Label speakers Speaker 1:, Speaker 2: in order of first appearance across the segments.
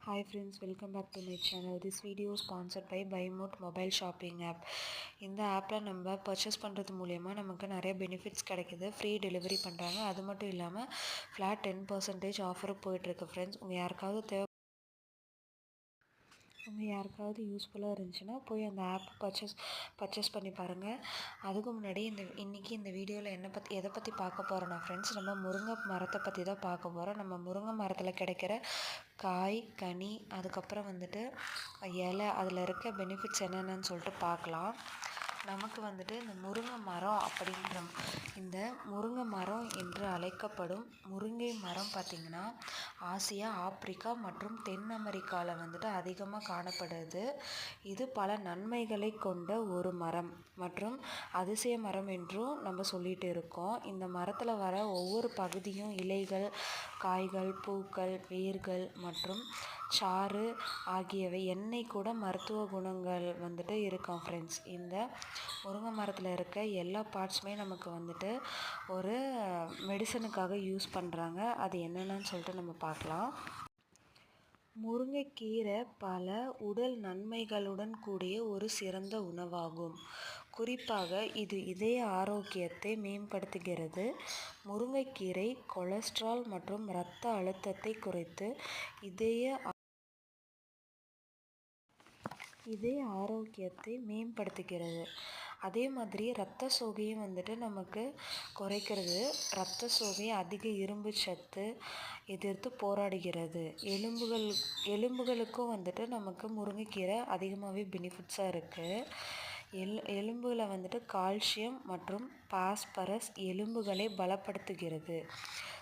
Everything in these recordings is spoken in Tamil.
Speaker 1: Hi friends welcome back to my channel this video sponsored by பைமோட் mobile shopping app இந்த ஆப்பில் நம்ம பர்ச்சேஸ் பண்ணுறது மூலயமா நமக்கு நிறைய பெனிஃபிட்ஸ் கிடைக்குது. ஃப்ரீ டெலிவரி பண்ணுறாங்க அது மட்டும் இல்லாமல் ஃப்ளாட் டென் பர்சன்டேஜ் ஆஃபரும் போயிட்டுருக்கு ஃப்ரெண்ட்ஸ் உங்கள் யாருக்காவது தேவை உங்கள் யாருக்காவது யூஸ்ஃபுல்லாக இருந்துச்சுன்னா போய் அந்த ஆப் பர்ச்சேஸ் பர்ச்சேஸ் பண்ணி பாருங்கள் அதுக்கு முன்னாடி இந்த இன்றைக்கி இந்த வீடியோவில் என்ன பற்றி எதை பற்றி பார்க்க போகிறோன்னா ஃப்ரெண்ட்ஸ் நம்ம முருங்கை மரத்தை பற்றி தான் பார்க்க போகிறோம் நம்ம முருங்கை மரத்தில் கிடைக்கிற காய் கனி அதுக்கப்புறம் வந்துட்டு இலை அதில் இருக்க பெனிஃபிட்ஸ் என்னென்னு சொல்லிட்டு பார்க்கலாம். நமக்கு வந்துட்டு இந்த முருங்கை மரம் அப்படின்ற இந்த முருங்கை மரம் என்று அழைக்கப்படும் முருங்கை மரம் பார்த்திங்கன்னா ஆசியா ஆப்பிரிக்கா மற்றும் தென் அமெரிக்காவில் வந்துட்டு அதிகமாக காணப்படுது இது பல நன்மைகளை கொண்ட ஒரு மரம் மற்றும் அதிசய மரம் என்றும் நம்ம சொல்லிகிட்டு இருக்கோம். இந்த மரத்தில் வர ஒவ்வொரு பகுதியும் இலைகள் காய்கள் பூக்கள் வேர்கள் மற்றும் சாறு ஆகியவை எண்ணெய் கூட மருத்துவ குணங்கள் வந்துட்டு இருக்கும் ஃப்ரெண்ட்ஸ் இந்த முருங்கை மரத்தில் இருக்க எல்லா பார்ட்ஸுமே நமக்கு வந்துட்டு ஒரு மெடிசனுக்காக யூஸ் பண்ணுறாங்க அது என்னென்னு சொல்லிட்டு நம்ம பார்க்கலாம். முருங்கைக்கீரை பல உடல் நன்மைகளுடன் கூடிய ஒரு சிறந்த உணவாகும். குறிப்பாக இது இதய ஆரோக்கியத்தை மேம்படுத்துகிறது. முருங்கைக்கீரை கொலஸ்ட்ரால் மற்றும் இரத்த அழுத்தத்தை குறைத்து இதய இதே ஆரோக்கியத்தை மேம்படுத்துகிறது. அதே மாதிரி ரத்த சோகையும் வந்துட்டு நமக்கு குறைக்கிறது. ரத்த சோகை அதிக இரும்பு சத்து எதிர்த்து போராடுகிறது. எலும்புகள் எலும்புகளுக்கும் வந்துட்டு நமக்கு முருங்கைக்கீரை அதிகமாகவே பெனிஃபிட்ஸாக இருக்குது எல் எலும்பில் வந்துட்டு கால்சியம் மற்றும் பாஸ்பரஸ் எலும்புகளை பலப்படுத்துகிறது.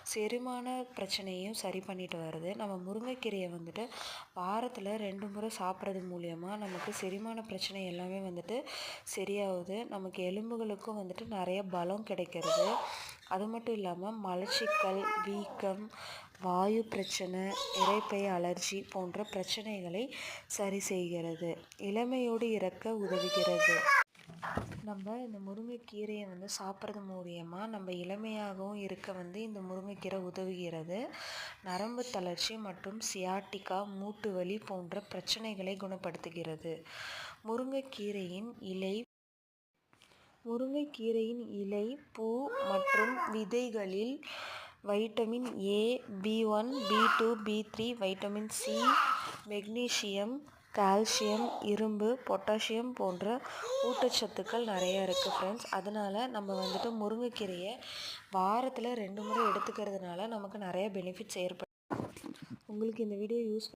Speaker 1: செரிமான பிரச்சனையும் சரி பண்ணிட்டு வருது. நம்ம முருங்கைக்கீரையை வந்துட்டு வாரத்தில் ரெண்டு முறை சாப்பிட்றது மூலயமா நமக்கு செரிமான பிரச்சனை எல்லாமே வந்துட்டு சரியாகுது. நமக்கு எலும்புகளுக்கும் வந்துட்டு நிறைய பலம் கிடைக்கிறது. அது மட்டும் இல்லாமல் மலச்சிக்கல் வீக்கம் வாயு பிரச்சனை இரைப்பை அலர்ஜி போன்ற பிரச்சனைகளை சரி செய்கிறது. இளமையோடு இறக்க உதவுகிறது. நம்ம இந்த முருங்கைக்கீரையை வந்து சாப்பிட்றது மூலியமாக நம்ம இளமையாகவும் இருக்க வந்து இந்த முருங்கைக்கீரை உதவுகிறது. நரம்பு தளர்ச்சி மற்றும் சியாட்டிக்கா மூட்டு வலி போன்ற பிரச்சனைகளை குணப்படுத்துகிறது. முருங்கைக்கீரையின் இலை முருங்கைக்கீரையின் இலை பூ மற்றும் விதைகளில் vitamin A B one B two B three vitamin C magnesium calcium இரும்பு பொட்டாசியம் போன்ற ஊட்டச்சத்துக்கள் நிறையா இருக்குது ஃப்ரெண்ட்ஸ் அதனால் நம்ம வந்துட்டு முருங்கைக்கீரையை வாரத்தில் ரெண்டு முறை எடுத்துக்கிறதுனால நமக்கு நிறைய பெனிஃபிட்ஸ் ஏற்படும் உங்களுக்கு இந்த வீடியோ யூஸ்